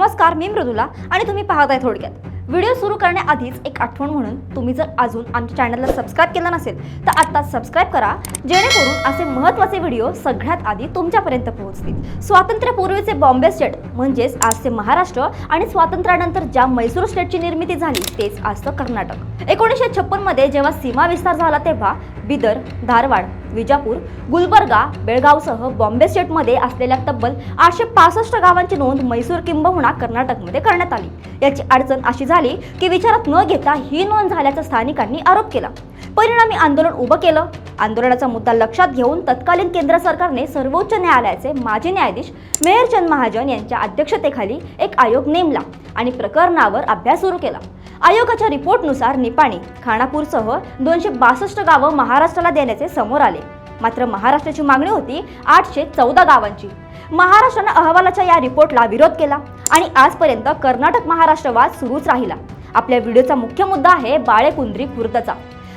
नमस्कार मी मृदुला आणि तुम्ही पाहताय थोडक्यात. व्हिडिओ सुरू करण्याआधीच एक आठवण म्हणून तुम्ही जर अजून आमच्या चॅनलला सबस्क्राईब केलं नसेल तर आत्ता सबस्क्राईब करा जेणेकरून असे महत्त्वाचे व्हिडिओ सगळ्यात आधी तुमच्यापर्यंत पोहोचतील. स्वातंत्र्यपूर्वीचे बॉम्बे स्टेट म्हणजेच आजचे महाराष्ट्र आणि स्वातंत्र्यानंतर ज्या मैसूर स्टेटची निर्मिती झाली तेच आजचं कर्नाटक. एकोणीसशे छप्पनमध्ये जेव्हा सीमा विस्तार झाला तेव्हा बिदर धारवाड विजापूर गुलबर्गा बेळगावसह बॉम्बे स्टेटमध्ये असलेल्या तब्बल आठशे पासष्ट गावांची नोंद मैसूर किंबहुना कर्नाटकमध्ये करण्यात आली. याची अडचण अशी झाली की विचारात न घेता ही नोंद झाल्याचा स्थानिकांनी आरोप केला. परिणामी आंदोलन उभं केलं. आंदोलनाचा मुद्दा लक्षात घेऊन तत्कालीन केंद्र सरकारने सर्वोच्च न्यायालयाचे माजी न्यायाधीश मेहरचंद महाजन यांच्या अध्यक्षतेखाली एक आयोग नेमला आणि प्रकरणावर अभ्यास सुरू केला. आयोगाच्या रिपोर्टनुसार निपाणी खानापूरसह दोनशे बासष्ट गावं महाराष्ट्राला देण्याचे समोर आले. मात्र महाराष्ट्राची मागणी होती आठशे चौदा गावांची. महाराष्ट्रानं अहवालाच्या या रिपोर्टला विरोध केला आणि आजपर्यंत कर्नाटक महाराष्ट्रवाद सुरूच राहिला. आपल्या व्हिडिओचा मुख्य मुद्दा आहे बाळेकुंद्री खुर्दचा.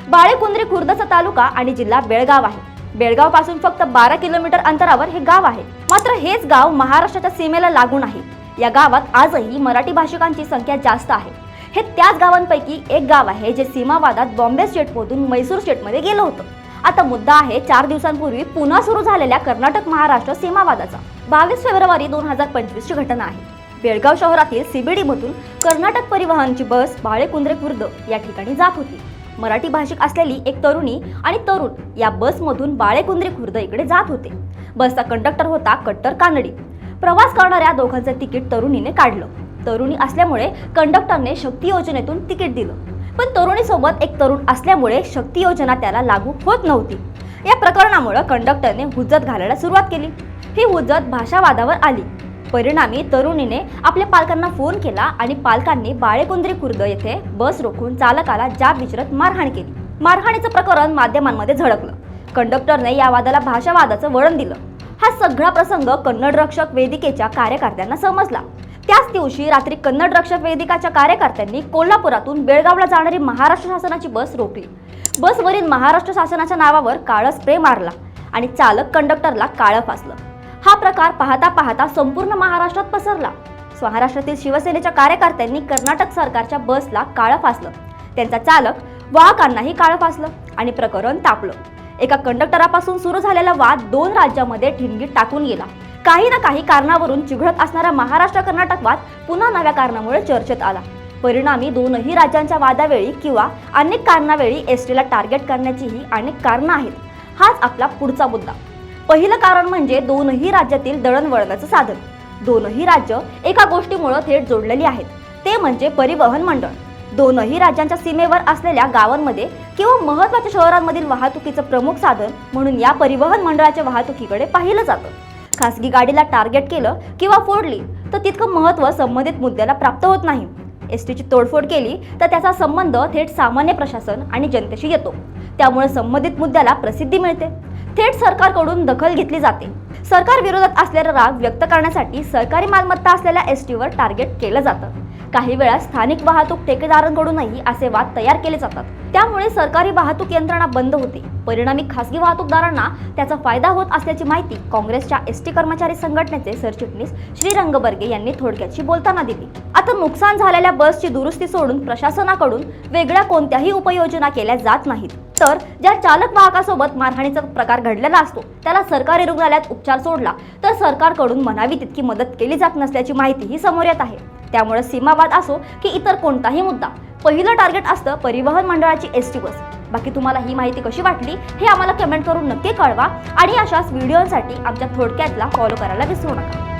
बाळेकुंद्री खुर्दचा तालुका आणि जिल्हा बेळगाव आहे. बेळगावपासून फक्त बारा किलोमीटर अंतरावर हे गाव आहे. मात्र हेच गाव महाराष्ट्राच्या सीमेला लागून आहे. या गावात आजही मराठी भाषिकांची संख्या जास्त आहे. हे त्याच गावांपैकी एक गाव आहे जे सीमावादात बॉम्बे स्टेटमधून मैसूर स्टेटमध्ये गेलं होतं. आता मुद्दा आहे चार दिवसांपूर्वी पुन्हा सुरू झालेल्या कर्नाटक महाराष्ट्र सीमावादाचा. बावीस फेब्रुवारी दोन हजार पंचवीसची घटना आहे. बेळगाव शहरातील सीबीडीमधून कर्नाटक परिवहनची बस बाळेकुंद्रे खुर्द या ठिकाणी जात होती. मराठी भाषिक असलेली एक तरुणी आणि तरुण या बसमधून बाळेकुंद्रे खुर्द इकडे जात होते. बसचा कंडक्टर होता कट्टर कानडी. प्रवास करणाऱ्या दोघांचं तिकीट तरुणीने काढलं. तरुणी असल्यामुळे कंडक्टरने शक्ती योजनेतून तिकीट दिलं. पण तरुणीसोबत एक तरुण असल्यामुळे शक्ती योजना त्याला लागू होत नव्हती. या प्रकरणामुळे कंडक्टरने हुज्जत घालायला सुरुवात केली. ही हुज्जत भाषावादावर आली. परिणामी तरुणीने आपल्या पालकांना फोन केला आणि पालकांनी बाळेकुंद्री खुर्द येथे बस रोखून चालकाला जाब विचारत मारहाण केली. मारहाणीचं प्रकरण माध्यमांमध्ये झळकलं. कंडक्टरने या वादाला भाषावादाचं वळण दिलं. हा सगळा प्रसंग कन्नड रक्षक वेदिकेच्या कार्यकर्त्यांना समजला. त्याच दिवशी रात्री कन्नड रक्षक वेदिकाच्या कार्यकर्त्यांनी कोल्हापुरातून बेळगावला जाणारी महाराष्ट्र शासनाची बस रोखली. बसवरील महाराष्ट्र शासनाच्या नावावर काळं स्प्रे मारला आणि चालक कंडक्टरला काळं फासलं. हा प्रकार पाहता पाहता संपूर्ण महाराष्ट्रात पसरला. महाराष्ट्रातील शिवसेनेच्या कार्यकर्त्यांनी कर्नाटक सरकारच्या बसला काळं फासलं. त्यांचा चालक वाहकांनाही काळं फासलं आणि प्रकरण तापलं. एका कंडक्टरापासून सुरू झालेला वाद दोन राज्यामध्ये ठिणगीत टाकून गेला. काही ना काही कारणावरून चिघळत असणारा महाराष्ट्र कर्नाटक वाद पुन्हा नव्या कारणामुळे चर्चेत आला. परिणामी दोनही राज्यांच्या वादावेळी किंवा अनेक कारणावेळी एस टीला टार्गेट करण्याचीही अनेक कारणं आहेत. हाच आपला पुढचा मुद्दा. पहिलं कारण म्हणजे दोनही राज्यातील दळणवळणाचं साधन. दोनही राज्य एका गोष्टीमुळे थेट जोडलेली आहेत. ते म्हणजे परिवहन मंडळ. दोनही राज्यांच्या सीमेवर असलेल्या गावांमध्ये किंवा महत्त्वाच्या शहरांमधील वाहतुकीचं प्रमुख साधन म्हणून या परिवहन मंडळाच्या वाहतुकीकडे पाहिलं जातं. खासगी गाडीला टार्गेट केलं किंवा फोडली तर तितकं महत्त्व संबंधित मुद्द्याला प्राप्त होत नाही. एस टीची तोडफोड केली तर त्याचा संबंध थेट सामान्य प्रशासन आणि जनतेशी येतो. त्यामुळे संबंधित मुद्द्याला प्रसिद्धी मिळते. थेट सरकारकडून दखल घेतली जाते. सरकार विरोधात असलेला राग व्यक्त करण्यासाठी सरकारी मालमत्ता असलेल्या एस टीवर टार्गेट केलं जातं. काही वेळा स्थानिक वाहतूक ठेकेदारांकडूनही असे वाद तयार केले जातात. त्यामुळे सरकारी वाहतूक यंत्रणा बंद होते. परिणामी खासगी वाहतूकदारांना त्याचा फायदा होत असल्याची माहिती काँग्रेसच्या एस टी कर्मचारी संघटनेचे सरचिटणीस श्रीरंग बर्गे यांनी थोडक्याशी बोलताना दिली. आता नुकसान झालेल्या बसची दुरुस्ती सोडून प्रशासनाकडून वेगळ्या कोणत्याही उपाययोजना केल्या जात नाहीत. तर ज्या चालक वाहकासोबत मारहाणीचा प्रकार घडलेला असतो त्याला सरकारी रुग्णालयात उपचार सोडला तर सरकारकडून म्हणावी तितकी मदत केली जात नसल्याची माहितीही समोर येत आहे. त्यामुळे सीमावाद असो की इतर कोणताही मुद्दा पहिलं टार्गेट असतं परिवहन मंडळाची एस टी बस बाकी तुम्हाला ही माहिती कशी वाटली हे आम्हाला कमेंट करून नक्की कळवा आणि अशाच व्हिडिओसाठी आमच्या थोडक्यातला फॉलो करायला विसरू नका.